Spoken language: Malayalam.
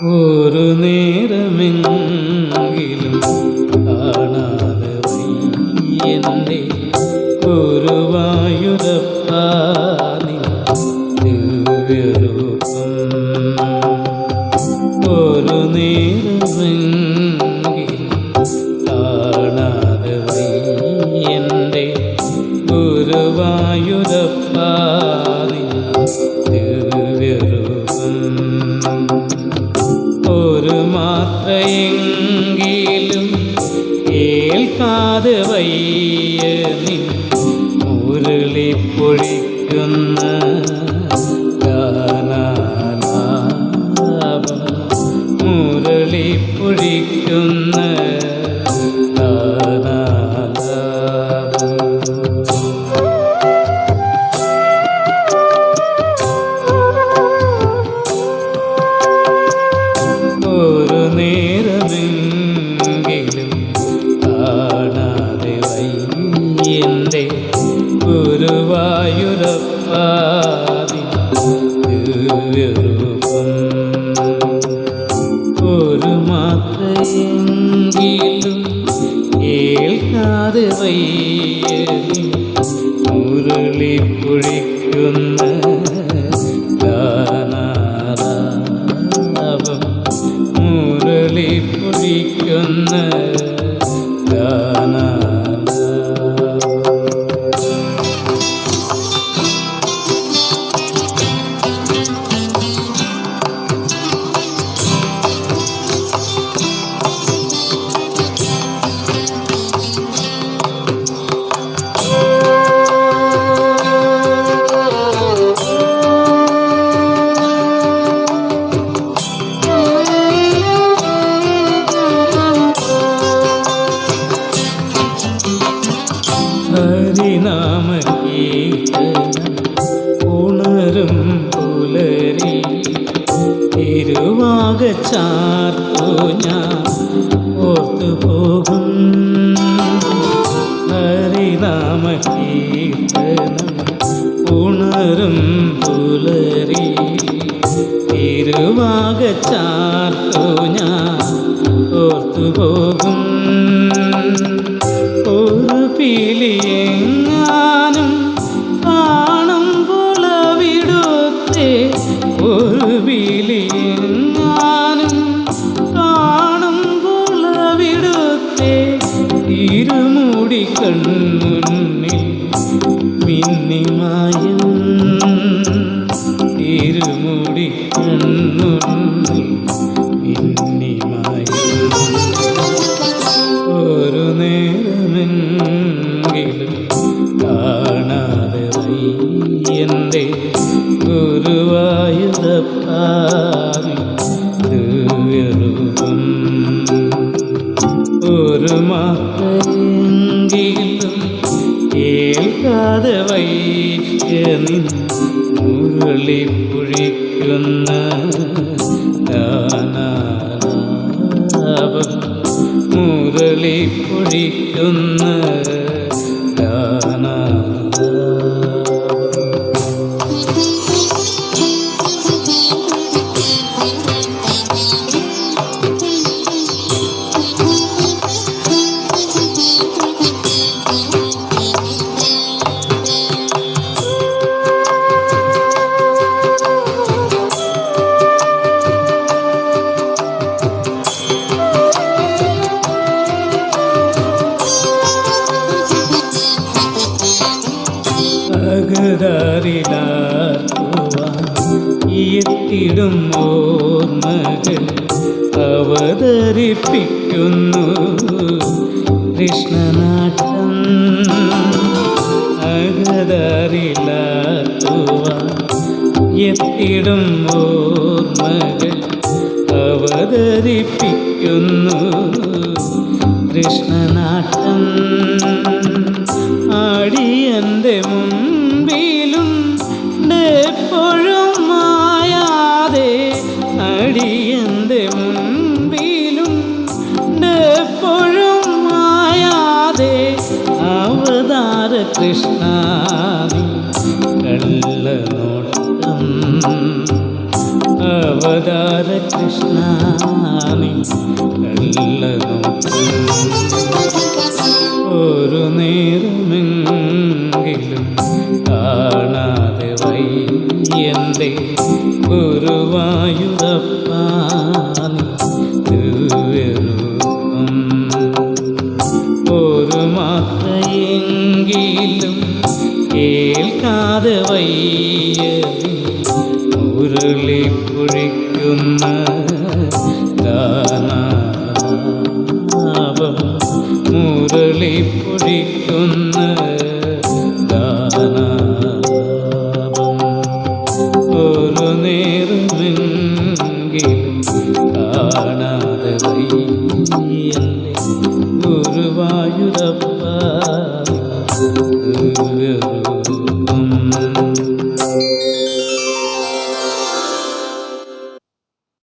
ഒരു നേരമെങ്കിലും കാണാതെ എന്റെ ഗുരുവായൂരപ്പാനി കേൾക്കാതെ വയ്യ നിൻ മുരളി പൊഴിക്കുന്ന ഗാനാലാപം മുരളി പൊഴിക്കുന്ന ഗുരുവായൂരപ്പാതി ദിവ്യരൂപം ഒരു മാത്രയെങ്കിലും മുരളി പൊഴിക്കുന്ന ഗാനാലാപം തിരുവാകച്ചാർത്തു ഞാൻ ഓർത്തു പോകും. ഹരിനാമ കീർത്തനം ഉണരും പുലരി. തിരുവാകച്ചാർത്തു ഞാൻ ഓർത്തു പോകും. ഒരു പിലിയെങ്ങാനും കൺമുന്നിൽ മിന്നിമായും ഇരുമുടി കൺമുന്നിൽ മിന്നിമായും ഒരു നേരമെങ്കിലും കാണാതെ എന്റെ ഗുരുവായൂരപ്പാനി കേൾക്കാതെ നിൻ മുരളി പുഴിക്കുന്ന മുരളി പൊഴിക്കുന്ന എത്തിടും അവതരിപ്പിക്കുന്നു. കൃഷ്ണനാട്ടം അകതറിലാത്തുവാൻ എത്തിടും ഓർമ്മകൾ അവതരിപ്പിക്കുന്നു. കൃഷ്ണനാട്ടം കൃഷ്ണ കള്ളനോട്ടം അവതാര കൃഷ്ണ നീ കള്ളനോട്ടം ഒരു നേരമെങ്കിലും കാണാതെ വയ്യന്റെ ഗുരുവായൂരപ്പാനി മാത്രയെങ്കിലും കേൾക്കാതെ വയ്യതി മുരളി പൊഴിക്കുന്ന ഗാനാപം മുരളി പൊഴിക്കുന്ന ഗാനാപം ഒരു നേരമെങ്കിലും കാണാതെ വയ്യല്ലേ. ഗുരുവായൂരപ്പ little